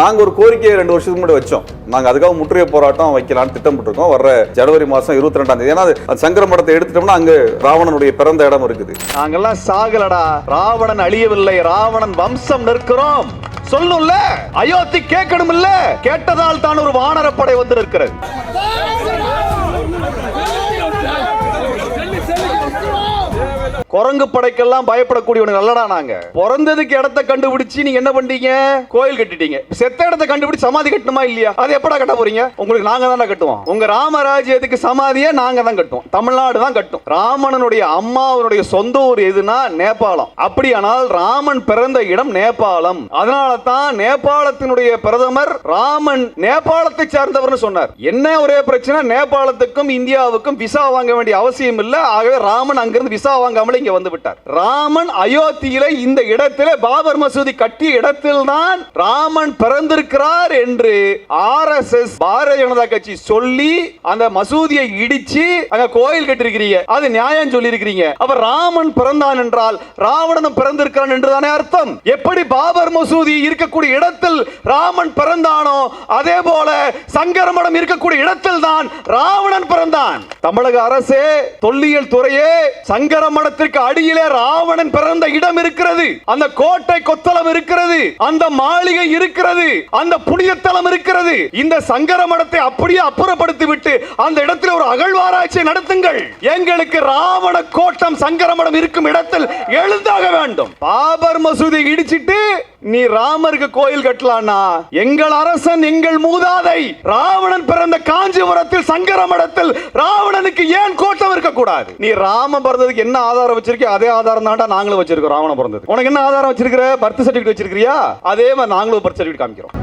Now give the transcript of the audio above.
நாங்க ஒரு கோரிக்கையை ரெண்டு வருஷத்துக்கு முன்னாடி வச்சோம். நாங்க அதுக்காக முற்றுகை போராட்டம் வைக்கலாம்னு திட்டமிட்டிருக்கோம். வர்ற ஜனவரி மாசம் இருபத்தி ரெண்டாம் தேதி. ஏன்னா அது சங்கர மடத்தை எடுத்துட்டோம்னா அங்க ராவணனுடைய பிறந்த இடம் இருக்குது. நாங்கெல்லாம் சாகலடா. ராவணன் அழியவில்லை. ராவணன் வம்சம் நிற்கிறோம். சொல்லும்ல அயோத்தி கேட்கணும்ல கேட்டதால் தான் ஒரு வானரப்படை வந்து நிற்கிறது குரங்கு படைக்கெல்லாம் பயப்படக்கூடியவனுக்கு நல்லடா நாங்க. பிறந்ததுக்கு இடத்த கண்டுபிடிச்சு நீங்க என்ன பண்ணீங்க கோயில் கட்டிட்டீங்க. செத்த இடத்த கண்டுபிடிச்சு சமாதி கட்டணுமா இல்லையா? அது எப்படா கட்ட போறீங்க? உங்களுக்கு நாங்க தான் கட்டுவோம். உங்க ராமராஜ்யத்துக்கு சமாதியை? நாங்க தான் கட்டுவோம். தமிழ்நாடு தான் கட்டும். ராமணனுடைய அம்மாவனுடைய சொந்த ஊர் எதுனா நேபாளம். அப்படியானால் ராமன் பிறந்த இடம் நேபாளம். அதனால தான் நேபாளத்தினுடைய பிரதமர் ராமன் நேபாளத்தை சார்ந்தவர்னு சொன்னார். என்ன ஒரே பிரச்சனை? நேபாளத்துக்கும் இந்தியாவுக்கும் விசா வாங்க வேண்டிய அவசியம் இல்லை. ஆகவே ராமன் அங்கிருந்து விசா வாங்காமல் இங்க வந்து விட்டார். ராமன் அயோத்தியில இந்த இடத்துல பாபர் மசூதி கட்டிய இடத்தில் தான் ராமன் பிறந்திருக்கிறார் என்று R S S Bharatiya Janata கட்சி சொல்லி அந்த மசூதியை இடிச்சு அங்க கோயில் கட்டிருக்கிறீங்க. அது நியாயம் சொல்லி இருக்கிறீங்க அப்ப ராமன் பிறந்தான் என்றால் ராவணன் பிறந்திருக்கிறான் என்றுதானே அர்த்தம். எப்படி பாபர் மசூதி இருக்கக்கூடிய இடத்தில் ராமன் பிறந்தானோ அதே போல சங்கரமடம் இருக்கக்கூடிய இடத்தில் தான் ராவணன் பிறந்தான். தமிழக அரசே தொல்லியல் துறையே சங்கரமடத்திற்கு அடியிலே ராவணன் பிறந்த இடம் இருக்கிறது. அந்த கோட்டை கொத்தளம் இருக்கிறது. அந்த மாளிகை இருக்கிறது. அந்த புனித தலம் இருக்கிறது. இந்த சங்கர மடத்தை அப்படியே அப்புறப்படுத்தி விட்டு அந்த இடத்தில் ஒரு அகழ்வாராய்ச்சி நடத்துங்கள். எங்களுக்கு ராவண கோட்டம் சங்கரமடம் இருக்கும் இடத்தில் எழுந்தாக வேண்டும். பாபர் மசூதி இடிச்சிட்டு நீ ராமருக்கு கோயில் கட்டலானா எங்கள் அரசன் எங்கள் மூதாதை ராவணன் பிறந்த காஞ்சிபுரத்தில் சங்கரமடத்தில் ராவணனுக்கு ஏன் கோட்டம் இருக்க கூடாது நீ ராம பிறந்ததுக்கு என்ன ஆதாரம் வச்சிருக்க அதே ஆதாரம் தான்டா நாங்களும் வச்சிருக்கோம் ராவணன் பிறந்தது உனக்கு என்ன ஆதாரம் வச்சிருக்கிற? பர்த் சர்டிபிகேட் வச்சிருக்கியா அதே மாதிரி நாங்களும் பர்த் சர்டிபிகேட் காமிக்கிறோம்.